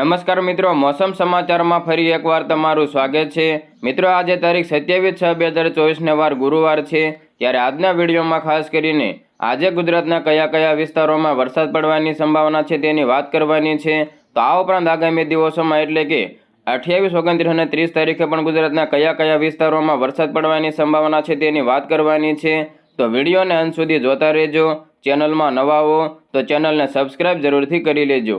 નમસ્કાર મિત્રો, મોસમ સમાચારમાં ફરી એકવાર તમારું સ્વાગત છે. મિત્રો, આજે તારીખ સત્યાવીસ છ બે હજાર ચોવીસને વાર ગુરુવાર છે. ત્યારે આજના વિડીયોમાં ખાસ કરીને આજે ગુજરાતના કયા કયા વિસ્તારોમાં વરસાદ પડવાની સંભાવના છે તેની વાત કરવાની છે. તો આ ઉપરાંત આગામી દિવસોમાં એટલે કે અઠ્યાવીસ, ઓગણત્રીસ અને ત્રીસ તારીખે પણ ગુજરાતના કયા કયા વિસ્તારોમાં વરસાદ પડવાની સંભાવના છે તેની વાત કરવાની છે. તો વિડીયોને અંત સુધી જોતા રહેજો. ચેનલમાં નવા હો તો ચેનલને સબસ્ક્રાઇબ જરૂરથી કરી લેજો.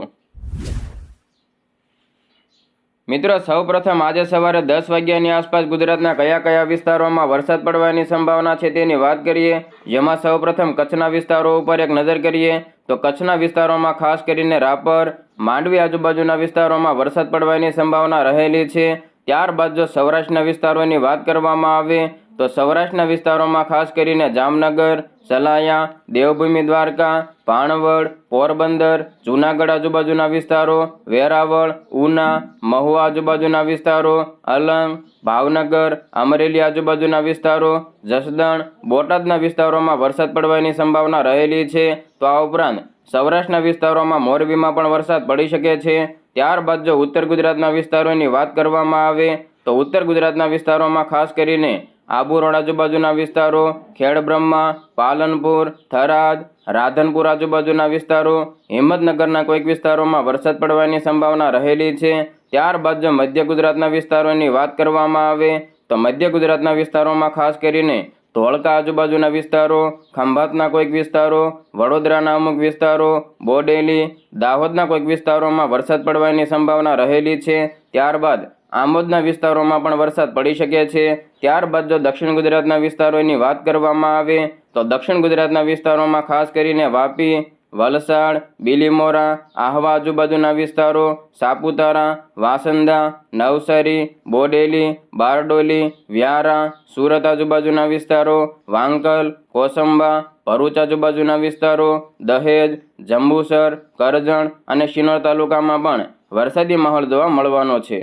મિત્રો, સૌપ્રથમ આજે સવારે દસ વાગ્યાની આસપાસ ગુજરાતના કયા કયા વિસ્તારોમાં વરસાદ પડવાની સંભાવના છે તેની વાત કરીએ, જેમાં સૌપ્રથમ કચ્છના વિસ્તારો ઉપર એક નજર કરીએ, તો કચ્છના વિસ્તારોમાં ખાસ કરીને રાપર, માંડવી આજુબાજુના વિસ્તારોમાં વરસાદ પડવાની સંભાવના રહેલી છે. ત્યારબાદ જો સૌરાષ્ટ્રના વિસ્તારોની વાત કરવામાં આવે તો સૌરાષ્ટ્રના વિસ્તારોમાં ખાસ કરીને જામનગર, સલાયા, દેવભૂમિ દ્વારકા ભાણવડ પોરબંદર, જૂનાગઢ આજુબાજુના વિસ્તારો, વેરાવળ, ઉના, મહુવા આજુબાજુના વિસ્તારો, અલંગ, ભાવનગર, અમરેલી આજુબાજુના વિસ્તારો, જસદણ, બોટાદના વિસ્તારોમાં વરસાદ પડવાની સંભાવના રહેલી છે. તો આ ઉપરાંત સૌરાષ્ટ્રના વિસ્તારોમાં મોરબીમાં પણ વરસાદ પડી શકે છે. ત્યારબાદ જો ઉત્તર ગુજરાતના વિસ્તારોની વાત કરવામાં આવે, તો ઉત્તર ગુજરાતના વિસ્તારોમાં ખાસ કરીને આબુ આજુબાજુના વિસ્તારો, ખેડબ્રહ્મા, પાલનપુર, થરાદ, રાધનપુર આજુબાજુના વિસ્તારો, હિંમતનગરના કોઈક વિસ્તારોમાં વરસાદ પડવાની સંભાવના રહેલી છે. ત્યારબાદ જો મધ્ય ગુજરાતના વિસ્તારોની વાત કરવામાં આવે, તો મધ્ય ગુજરાતના વિસ્તારોમાં ખાસ કરીને ધોળકા આજુબાજુના વિસ્તારો, ખંભાતના કોઈક વિસ્તારો, વડોદરાના અમુક વિસ્તારો, બોડેલી, દાહોદના કોઈક વિસ્તારોમાં વરસાદ પડવાની સંભાવના રહેલી છે. ત્યારબાદ આમોદના વિસ્તારોમાં પણ વરસાદ પડી શકે છે. ત્યારબાદ જો દક્ષિણ ગુજરાતના વિસ્તારોની વાત કરવામાં આવે, તો દક્ષિણ ગુજરાતના વિસ્તારોમાં ખાસ કરીને વાપી, વલસાડ, બિલીમોરા, આહવા આજુબાજુના વિસ્તારો, સાપુતારા, વાસંદા, નવસારી, બોડેલી, બારડોલી, વ્યારા, સુરત આજુબાજુના વિસ્તારો, વાંકલ, કોસંબા, ભરૂચ આજુબાજુના વિસ્તારો, દહેજ, જંબુસર, કરજણ અને શિનોર તાલુકામાં પણ વરસાદી માહોલ જોવા મળવાનો છે.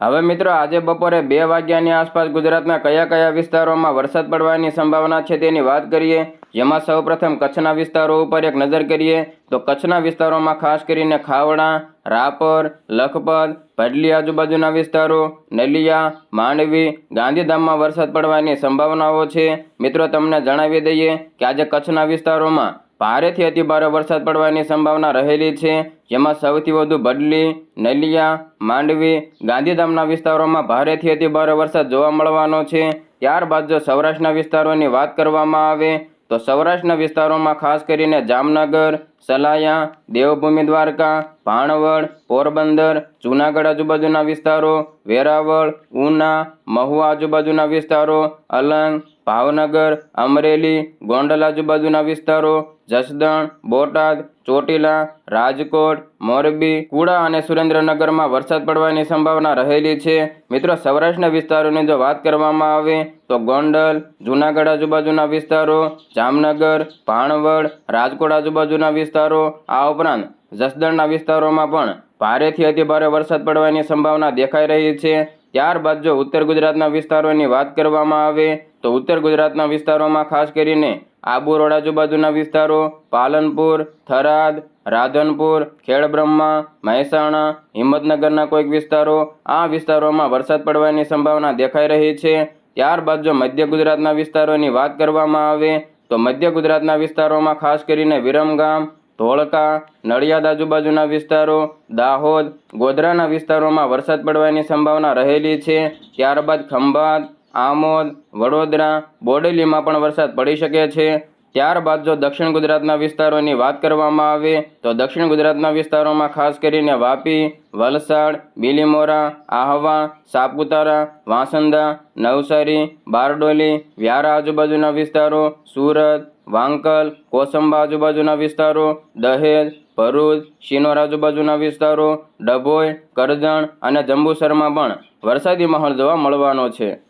હવે મિત્રો, આજે બપોરે બે વાગ્યાની આસપાસ ગુજરાતના કયા કયા વિસ્તારોમાં વરસાદ પડવાની સંભાવના છે તેની વાત કરીએ. જેમાં સૌપ્રથમ કચ્છના વિસ્તારો ઉપર એક નજર કરીએ તો કચ્છના વિસ્તારોમાં ખાસ કરીને ખાવડા રાપર, લખપત, ભડલી આજુબાજુના વિસ્તારો, નલિયા, માંડવી, ગાંધીધામમાં વરસાદ પડવાની સંભાવનાઓ છે. મિત્રો, તમને જણાવી દઈએ કે આજે કચ્છના વિસ્તારોમાં ભારેથી અતિભારે વરસાદ પડવાની સંભાવના રહેલી છે. જેમાં સૌથી વધુ બડલી નલિયા, માંડવી, ગાંધીધામના વિસ્તારોમાં ભારેથી અતિભારે વરસાદ જોવા મળવાનો છે. ત્યારબાદ જો સૌરાષ્ટ્રના વિસ્તારોની વાત કરવામાં આવે, તો સૌરાષ્ટ્રના વિસ્તારોમાં ખાસ કરીને જામનગર, સલાયા, દેવભૂમિ દ્વારકા, ભાણવડ, પોરબંદર, જૂનાગઢ આજુબાજુના વિસ્તારો, વેરાવળ, ઉના, મહુવા આજુબાજુના વિસ્તારો, અલંગ ભાવનગર, અમરેલી, ગોંડલ આજુબાજુના વિસ્તારો, જસદણ, બોટાદ, ચોટીલા, રાજકોટ, મોરબી, કુડા અને સુરેન્દ્રનગરમાં વરસાદ પડવાની સંભાવના રહેલી છે. મિત્રો, સૌરાષ્ટ્રના વિસ્તારોની જો વાત કરવામાં આવે, તો ગોંડલ, જૂનાગઢ આજુબાજુના વિસ્તારો, જામનગર ભાણવડ રાજકોટ આજુબાજુના વિસ્તારો, આ ઉપરાંત જસદણના વિસ્તારોમાં પણ ભારેથી અતિભારે વરસાદ પડવાની સંભાવના દેખાઈ રહી છે. ત્યારબાદ જો ઉત્તર ગુજરાતના વિસ્તારોની વાત કરવામાં આવે તો ઉત્તર ગુજરાતના વિસ્તારોમાં ખાસ કરીને આબુ રોડ આજુબાજુના વિસ્તારો, પાલનપુર, થરાદ, રાધનપુર, ખેડબ્રહ્મા, મહેસાણા, હિંમતનગરના કોઈક વિસ્તારો, આ વિસ્તારોમાં વરસાદ પડવાની સંભાવના દેખાઈ રહી છે. ત્યારબાદ જો મધ્ય ગુજરાતના વિસ્તારોની વાત કરવામાં આવે, તો મધ્ય ગુજરાતના વિસ્તારોમાં ખાસ કરીને વિરમગામ, ધોળકા, નડિયાદ આજુબાજુના વિસ્તારો, દાહોદ, ગોધરાના વિસ્તારોમાં વરસાદ પડવાની સંભાવના રહેલી છે. ત્યારબાદ ખંભાત આમોદ, વડોદરા, બોડેલીમાં પણ વરસાદ પડી શકે છે. ત્યારબાદ જો દક્ષિણ ગુજરાતના વિસ્તારોની વાત કરવામાં આવે, તો દક્ષિણ ગુજરાતના વિસ્તારોમાં ખાસ કરીને વાપી, વલસાડ, બિલીમોરા, આહવા, સાપુતારા, વાંસંદા, નવસારી, બારડોલી, વ્યારા આજુબાજુના વિસ્તારો, સુરત, વાંકલ, કોસંબા આજુબાજુના વિસ્તારો, દહેજ, ભરૂચ, શિનોર આજુબાજુના વિસ્તારો, ડભોઈ, કરજણ અને જંબુસરમાં પણ વરસાદી માહોલ જોવા મળવાનો છે.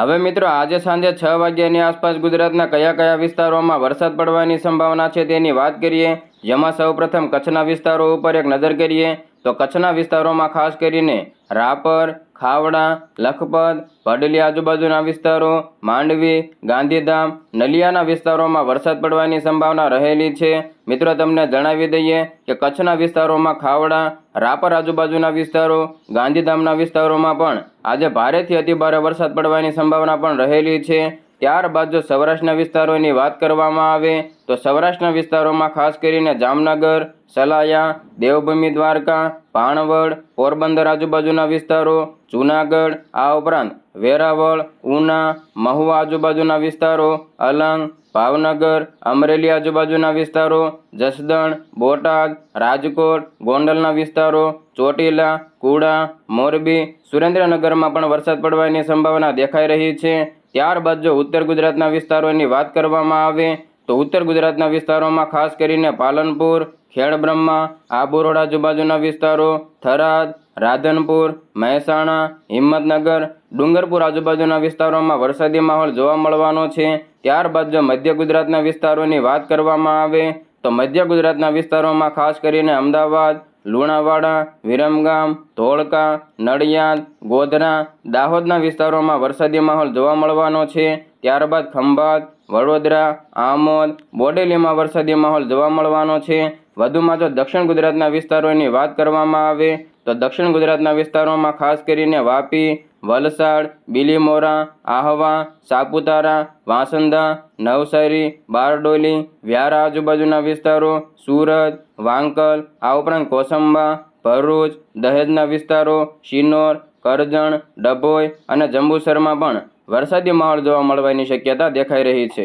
હવે મિત્રો, આજે સાંજે છ વાગ્યાની આસપાસ ગુજરાતના કયા કયા વિસ્તારોમાં વરસાદ પડવાની સંભાવના છે તેની વાત કરીએ, જેમાં સૌપ્રથમ કચ્છના વિસ્તારો ઉપર એક નજર કરીએ, તો કચ્છના વિસ્તારોમાં ખાસ કરીને રાપર ખાવડા, લખપત ભડલી આજુબાજુના વિસ્તારો, માંડવી, ગાંધીધામ, નલિયાના વિસ્તારોમાં વરસાદ પડવાની સંભાવના રહેલી છે. મિત્રો, તમને જણાવી દઈએ કે કચ્છના વિસ્તારોમાં ખાવડા, રાપર આજુબાજુના વિસ્તારો, ગાંધીધામના વિસ્તારોમાં પણ આજે ભારેથી અતિભારે વરસાદ પડવાની સંભાવના પણ રહેલી છે. ત્યારબાદ જો સૌરાષ્ટ્રના વિસ્તારોની વાત કરવામાં આવે, તો સૌરાષ્ટ્રના વિસ્તારોમાં ખાસ કરીને જામનગર, સલાયા, દેવભૂમિ દ્વારકા ભાણવડ પોરબંદર આજુબાજુના વિસ્તારો, જૂનાગઢ, આ ઉપરાંત વેરાવળ, ઉના, મહુવા આજુબાજુના વિસ્તારો, અલંગ, ભાવનગર, અમરેલી આજુબાજુના વિસ્તારો, જસદણ, બોટાદ, રાજકોટ, ગોંડલના વિસ્તારો, ચોટીલા, કુડા, મોરબી, સુરેન્દ્રનગરમાં પણ વરસાદ પડવાની સંભાવના દેખાઈ રહી છે. ત્યારબાદ જો ઉત્તર ગુજરાતના વિસ્તારોની વાત કરવામાં આવે તો ઉત્તર ગુજરાતના વિસ્તારોમાં ખાસ કરીને પાલનપુર, ખેડબ્રહ્મા, આબુરોડ આજુબાજુના વિસ્તારો, થરાદ, રાધનપુર, મહેસાણા, હિંમતનગર, ડુંગરપુર આજુબાજુના વિસ્તારોમાં વરસાદી માહોલ જોવા મળવાનો છે. ત્યારબાદ જો મધ્ય ગુજરાતના વિસ્તારોની વાત કરવામાં આવે, તો મધ્ય ગુજરાતના વિસ્તારોમાં ખાસ કરીને અમદાવાદ, લુણાવાડા, વિરમગામ, ધોળકા, નડિયાદ, ગોધરા, દાહોદના વિસ્તારોમાં વરસાદી માહોલ જોવા મળવાનો છે. ત્યારબાદ ખંભાત વડોદરા, આમોદ, બોડેલીમાં વરસાદી માહોલ જોવા મળવાનો છે. વધુમાં જો દક્ષિણ ગુજરાતના વિસ્તારોની વાત કરવામાં આવે, તો દક્ષિણ ગુજરાતના વિસ્તારોમાં ખાસ કરીને વાપી, વલસાડ, બિલીમોરા, આહવા, સાપુતારા, વાંસંદા, નવસારી, બારડોલી, વ્યારા આજુબાજુના વિસ્તારો, સુરત, વાંકલ, આ ઉપરાંત કોસંબા, ભરૂચ, દહેજના વિસ્તારો, શિનોર, કરજણ, ડભોઈ અને જંબુસરમાં પણ વરસાદી માહોલ જોવા મળવાની શક્યતા દેખાઈ રહી છે.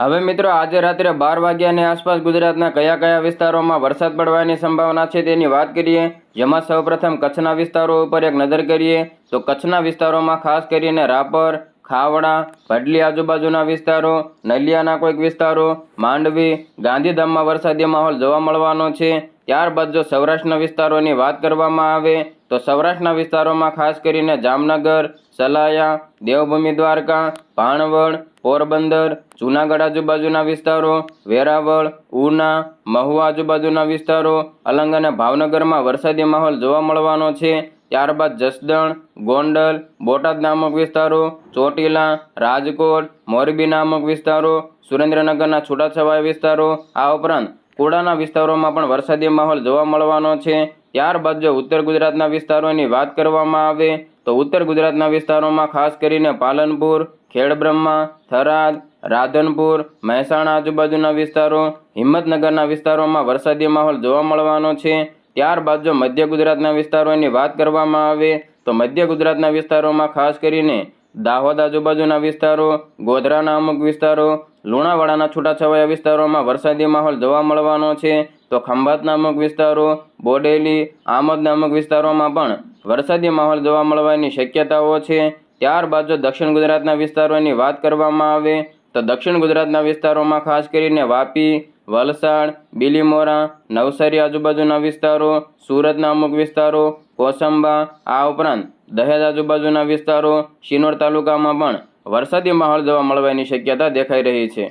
હવે મિત્રો, આજે રાત્રે બાર વાગ્યાની આસપાસ ગુજરાતના કયા કયા વિસ્તારોમાં વરસાદ પડવાની સંભાવના છે તેની વાત કરીએ, જેમાં સૌપ્રથમ કચ્છના વિસ્તારો ઉપર એક નજર કરીએ, તો કચ્છના વિસ્તારોમાં ખાસ કરીને રાપર ખાવડા ભડલી આજુબાજુના વિસ્તારો, નલિયાના કોઈક વિસ્તારો, માંડવી, ગાંધીધામમાં વરસાદી માહોલ જોવા મળવાનો છે. ત્યારબાદ જો સૌરાષ્ટ્રના વિસ્તારોની વાત કરવામાં આવે, તો સૌરાષ્ટ્રના વિસ્તારોમાં ખાસ કરીને જામનગર, સલાયા, દેવભૂમિ દ્વારકા ભાણવડ પોરબંદર, જૂનાગઢ આજુબાજુના વિસ્તારો, વેરાવળ, ઉના, મહુવા આજુબાજુના વિસ્તારો, અલંગ અને ભાવનગરમાં વરસાદી માહોલ જોવા મળવાનો છે. ત્યારબાદ જસદણ, ગોંડલ, બોટાદ નામક વિસ્તારો, ચોટીલા, રાજકોટ, મોરબી નામક વિસ્તારો, સુરેન્દ્રનગરના છૂટાછવાયા વિસ્તારો, આ ઉપરાંત કુડાના વિસ્તારોમાં પણ વરસાદી માહોલ જોવા મળવાનો છે. ત્યારબાદ જો ઉત્તર ગુજરાતના વિસ્તારોની વાત કરવામાં આવે, તો ઉત્તર ગુજરાતના વિસ્તારોમાં ખાસ કરીને પાલનપુર, ખેડબ્રહ્મા, થરાદ, રાધનપુર, મહેસાણા આજુબાજુના વિસ્તારો, હિંમતનગરના વિસ્તારોમાં વરસાદી માહોલ જોવા મળવાનો છે. ત્યારબાદ જો મધ્ય ગુજરાતના વિસ્તારોની વાત કરવામાં આવે, તો મધ્ય ગુજરાતના વિસ્તારોમાં ખાસ કરીને દાહોદ આજુબાજુના વિસ્તારો, ગોધરાના અમુક વિસ્તારો, લુણાવાડાના છૂટાછવાયા વિસ્તારોમાં વરસાદી માહોલ જોવા મળવાનો છે. તો ખંભાતના અમુક વિસ્તારો, બોડેલી, આમોદના અમુક વિસ્તારોમાં પણ વરસાદી માહોલ જોવા મળવાની શક્યતાઓ છે. ત્યારબાદ જો દક્ષિણ ગુજરાતના વિસ્તારોની વાત કરવામાં આવે, તો દક્ષિણ ગુજરાતના વિસ્તારોમાં ખાસ કરીને વાપી, વલસાડ, બિલીમોરા, નવસારી આજુબાજુના વિસ્તારો, સુરતના અમુક વિસ્તારો કોસંબા, આ ઉપરાંત દહેજ આજુબાજુના વિસ્તારો, શિનોર તાલુકામાં પણ વરસાદી માહોલ જોવા મળવાની શક્યતા દેખાઈ રહી છે.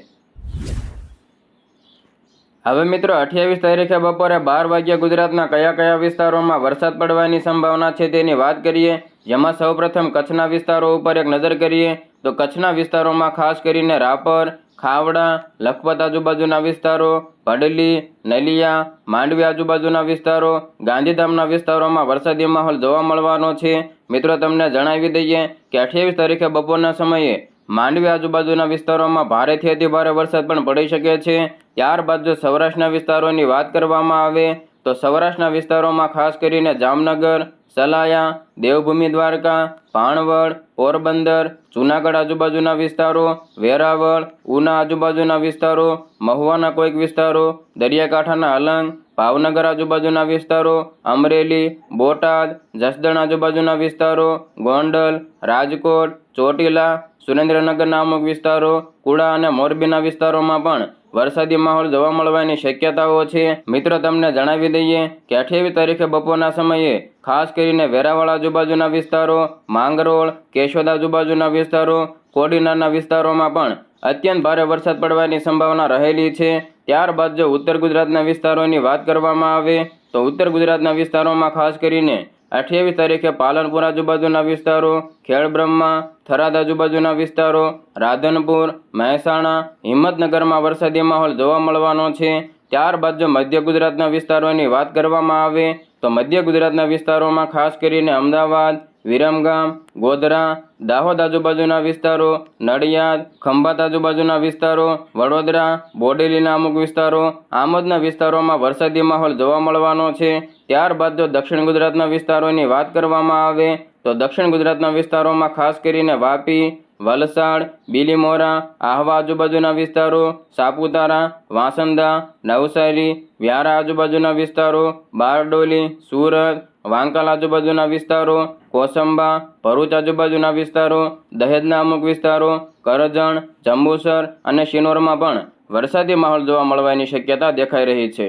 હવે મિત્રો, અઠ્યાવીસ તારીખે બપોરે બાર વાગ્યા ગુજરાતના કયા કયા વિસ્તારોમાં વરસાદ પડવાની સંભાવના છે તેની વાત કરીએ, જેમાં સૌપ્રથમ કચ્છના વિસ્તારો ઉપર એક નજર કરીએ, તો કચ્છના વિસ્તારોમાં ખાસ કરીને રાપર ખાવડા, લખપત આજુબાજુના વિસ્તારો, ભડલી, નલિયા, માંડવી આજુબાજુના વિસ્તારો, ગાંધીધામના વિસ્તારોમાં વરસાદી માહોલ જોવા મળવાનો છે. મિત્રો, તમને જણાવી દઈએ કે અઠ્યાવીસ તારીખે બપોરના સમયે માંડવી આજુબાજુના વિસ્તારોમાં ભારેથી અતિભારે વરસાદ પણ પડી શકે છે. ત્યારબાદ જો સૌરાષ્ટ્રના વિસ્તારોની વાત કરવામાં આવે, તો સૌરાષ્ટ્રના વિસ્તારોમાં ખાસ કરીને જામનગર સલાયા, દેવભૂમિ દ્વારકા ભાણવડ પોરબંદર, જૂનાગઢ આજુબાજુના વિસ્તારો, વેરાવળ, ઉના આજુબાજુના વિસ્તારો, મહુવાના કોઈક વિસ્તારો, દરિયાકાંઠાના અલંગ, ભાવનગર આજુબાજુના વિસ્તારો, અમરેલી, બોટાદ, જસદણ આજુબાજુના વિસ્તારો, ગોંડલ, રાજકોટ, ચોટીલા સુરેન્દ્રનગરના અમુક વિસ્તારો, કુડા અને મોરબીના વિસ્તારોમાં પણ વરસાદી માહોલ જોવા મળવાની શક્યતાઓ છે. મિત્રો, તમને જણાવી દઈએ કે અઠ્યાવીસ તારીખે બપોરના સમયે ખાસ કરીને વેરાવળ આજુબાજુના વિસ્તારો, માંગરોળ, કેશોદ આજુબાજુના વિસ્તારો, કોડીનારના વિસ્તારોમાં પણ અત્યંત ભારે વરસાદ પડવાની સંભાવના રહેલી છે. ત્યારબાદ જો ઉત્તર ગુજરાતના વિસ્તારોની વાત કરવામાં આવે, તો ઉત્તર ગુજરાતના વિસ્તારોમાં ખાસ કરીને અઠ્યાવીસ તારીખે પાલનપુર આજુબાજુના વિસ્તારો, ખેડબ્રહ્મા, થરાદ આજુબાજુના વિસ્તારો, રાધનપુર, મહેસાણા, હિંમતનગરમાં વરસાદી માહોલ જોવા મળવાનો છે. ત્યારબાદ જો મધ્ય ગુજરાતના વિસ્તારોની વાત કરવામાં આવે તો મધ્ય ગુજરાતના વિસ્તારોમાં ખાસ કરીને અમદાવાદ, વિરમગામ, ગોધરા, દાહોદ આજુબાજુના વિસ્તારો, નડિયાદ, ખંભાત આજુબાજુના વિસ્તારો, વડોદરા, બોડેલીના અમુક વિસ્તારો, આમોદના વિસ્તારોમાં વરસાદી માહોલ જોવા મળવાનો છે. ત્યારબાદ જો દક્ષિણ ગુજરાતના વિસ્તારોની વાત કરવામાં આવે, તો દક્ષિણ ગુજરાતના વિસ્તારોમાં ખાસ કરીને વાપી વલસાડ, બીલીમોરા, આહવા આજુબાજુના વિસ્તારો, સાપુતારા, વાંસંદા, નવસારી, વ્યારા આજુબાજુના વિસ્તારો, બારડોલી, સુરત, વાંકાલ આજુબાજુના વિસ્તારો, કોસંબા, ભરૂચ આજુબાજુના વિસ્તારો, દહેજના અમુક વિસ્તારો, કરજણ, જંબુસર અને શિનોરમાં પણ વરસાદી માહોલ જોવા મળવાની શક્યતા દેખાઈ રહી છે.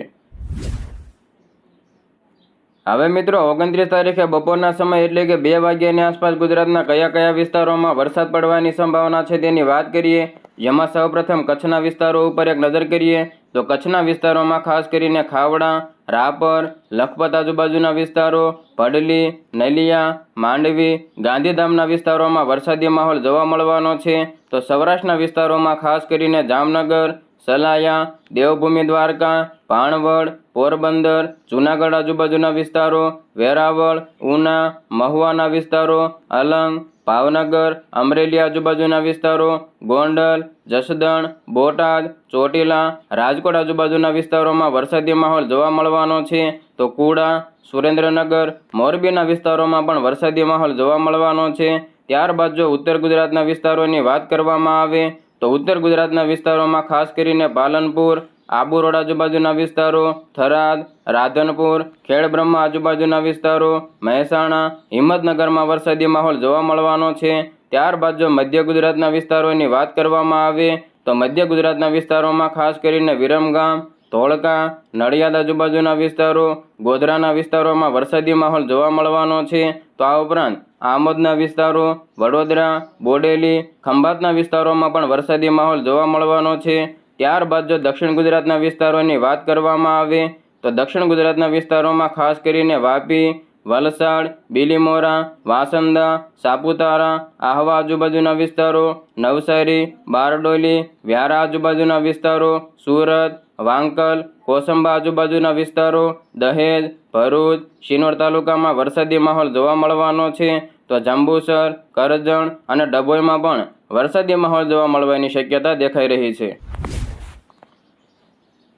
હવે મિત્રો, ઓગણત્રીસ તારીખે બપોરના સમય એટલે કે બે વાગ્યાની આસપાસ ગુજરાતના કયા કયા વિસ્તારોમાં વરસાદ પડવાની સંભાવના છે તેની વાત કરીએ, જેમાં સૌપ્રથમ કચ્છના વિસ્તારો ઉપર એક નજર કરીએ, તો કચ્છના વિસ્તારોમાં ખાસ કરીને ખાવડા, રાપર, લખપત આજુબાજુના વિસ્તારો, પડલી, નલિયા, માંડવી, ગાંધીધામના વિસ્તારોમાં વરસાદી માહોલ જોવા મળવાનો છે. તો સૌરાષ્ટ્રના વિસ્તારોમાં ખાસ કરીને જામનગર, સલાયા, દેવભૂમિ દ્વારકા ભાણવડ પોરબંદર, જૂનાગઢ આજુબાજુના વિસ્તારો, વેરાવળ, ઉના, મહુવાના વિસ્તારો અલંગ ભાવનગર, અમરેલી આજુબાજુના વિસ્તારો, ગોંડલ, જસદણ, બોટાદ, ચોટીલા, રાજકોટ આજુબાજુના વિસ્તારોમાં વરસાદી માહોલ જોવા મળવાનો છે. તો કુડા, સુરેન્દ્રનગર, મોરબીના વિસ્તારોમાં પણ વરસાદી માહોલ જોવા મળવાનો છે. ત્યારબાદ જો ઉત્તર ગુજરાતના વિસ્તારોની વાત કરવામાં આવે, તો ઉત્તર ગુજરાતના વિસ્તારોમાં ખાસ કરીને પાલનપુર આબુ રોડ આજુબાજુના વિસ્તારો, થરાદ, રાધનપુર, ખેડબ્રહ્મા આજુબાજુના વિસ્તારો, મહેસાણા, હિંમતનગરમાં વરસાદી માહોલ જોવા મળવાનો છે. ત્યારબાદ જો મધ્ય ગુજરાતના વિસ્તારોની વાત કરવામાં આવે, તો મધ્ય ગુજરાતના વિસ્તારોમાં ખાસ કરીને વિરમગામ, ધોળકા, નડિયાદ આજુબાજુના વિસ્તારો, ગોધરાના વિસ્તારોમાં વરસાદી માહોલ જોવા મળવાનો છે. તો આ ઉપરાંત આમોદના વિસ્તારો, વડોદરા, બોડેલી, ખંભાતના વિસ્તારોમાં પણ વરસાદી માહોલ જોવા મળવાનો છે. ત્યારબાદ જો દક્ષિણ ગુજરાતના વિસ્તારોની વાત કરવામાં આવે, તો દક્ષિણ ગુજરાતના વિસ્તારોમાં ખાસ કરીને વાપી, વલસાડ, બીલીમોરા, વાસંદા, સાપુતારા, આહવા આજુબાજુના વિસ્તારો, નવસારી, બારડોલી, વ્યારા આજુબાજુના વિસ્તારો, સુરત, વાંકલ, કોસંબા આજુબાજુના વિસ્તારો, દહેજ, ભરૂચ, શિનોર તાલુકામાં વરસાદી માહોલ જોવા મળવાનો છે. તો જંબુસર, કરજણ અને ડભોઈમાં પણ વરસાદી માહોલ જોવા મળવાની શક્યતા દેખાઈ રહી છે.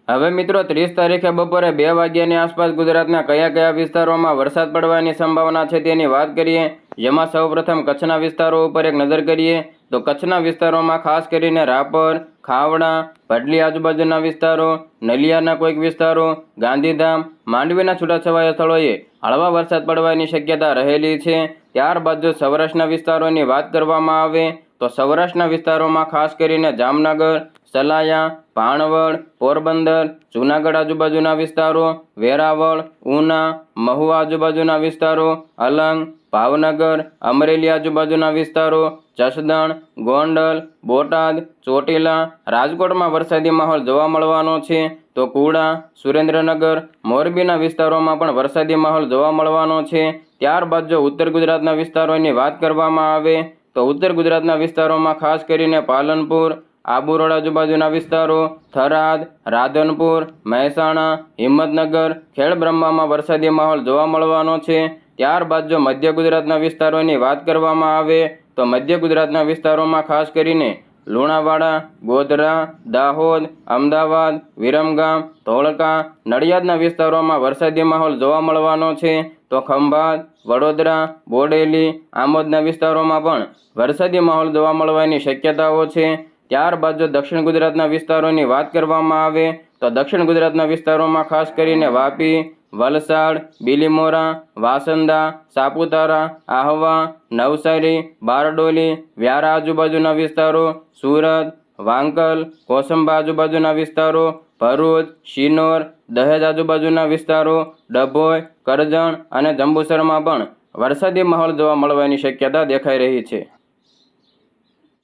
હવે મિત્રો, ત્રીસ તારીખે બપોરે બે વાગ્યાની આસપાસ ગુજરાતના કયા કયા વિસ્તારોમાં વરસાદ પડવાની સંભાવના છે તેની વાત કરીએ, જેમાં સૌપ્રથમ કચ્છના વિસ્તારો ઉપર એક નજર કરીએ, તો કચ્છના વિસ્તારોમાં ખાસ કરીને રાપર ખાવડા ભડલી આજુબાજુના વિસ્તારો, નલિયાના કોઈક વિસ્તારો, ગાંધીધામ, માંડવીના છૂટાછવાયા સ્થળોએ હળવા વરસાદ પડવાની શક્યતા રહેલી છે. ત્યારબાદ જો સૌરાષ્ટ્રના વિસ્તારોની વાત કરવામાં આવે, તો સૌરાષ્ટ્રના વિસ્તારોમાં ખાસ કરીને જામનગર સલાયા ભાણવડ પોરબંદર, જૂનાગઢ આજુબાજુના વિસ્તારો, વેરાવળ, ઉના, મહુવા આજુબાજુના વિસ્તારો, અલંગ, ભાવનગર, અમરેલી આજુબાજુના વિસ્તારો, જસદણ, ગોંડલ, બોટાદ, ચોટીલા, રાજકોટમાં વરસાદી માહોલ જોવા મળવાનો છે. તો કુડા, સુરેન્દ્રનગર, મોરબીના વિસ્તારોમાં પણ વરસાદી માહોલ જોવા મળવાનો છે. ત્યારબાદ જો ઉત્તર ગુજરાતના વિસ્તારોની વાત કરવામાં આવે, તો ઉત્તર ગુજરાતના વિસ્તારોમાં ખાસ કરીને પાલનપુર આબુ રોડ આજુબાજુના વિસ્તારો થરાદ, રાધનપુર, મહેસાણા, હિંમતનગર ખેડબ્રહ્મામાં વરસાદી માહોલ જોવા મળવાનો છે. ત્યારબાદ જો મધ્ય ગુજરાતના વિસ્તારોની વાત કરવામાં આવે તો મધ્ય ગુજરાતના વિસ્તારોમાં ખાસ કરીને લુણાવાડા, ગોધરા, દાહોદ, અમદાવાદ, વિરમગામ, ધોળકા, નડિયાદના વિસ્તારોમાં વરસાદી માહોલ જોવા મળવાનો છે. તો ખંભાત, વડોદરા, બોડેલી, આમોદના વિસ્તારોમાં પણ વરસાદી માહોલ જોવા મળવાની શક્યતાઓ છે. ત્યારબાદ જો દક્ષિણ ગુજરાતના વિસ્તારોની વાત કરવામાં આવે, તો દક્ષિણ ગુજરાતના વિસ્તારોમાં ખાસ કરીને વાપી, વલસાડ, બીલીમોરા, વાસંદા, સાપુતારા, આહવા, નવસારી, બારડોલી, વ્યારા આજુબાજુના વિસ્તારો, સુરત, વાંકલ, કોસંબા આજુબાજુના વિસ્તારો, ભરૂચ, શિનોર, દહેજ આજુબાજુના વિસ્તારો, ડભોઈ, કરજણ અને જંબુસરમાં પણ વરસાદી માહોલ જોવા મળવાની શક્યતા દેખાઈ રહી છે.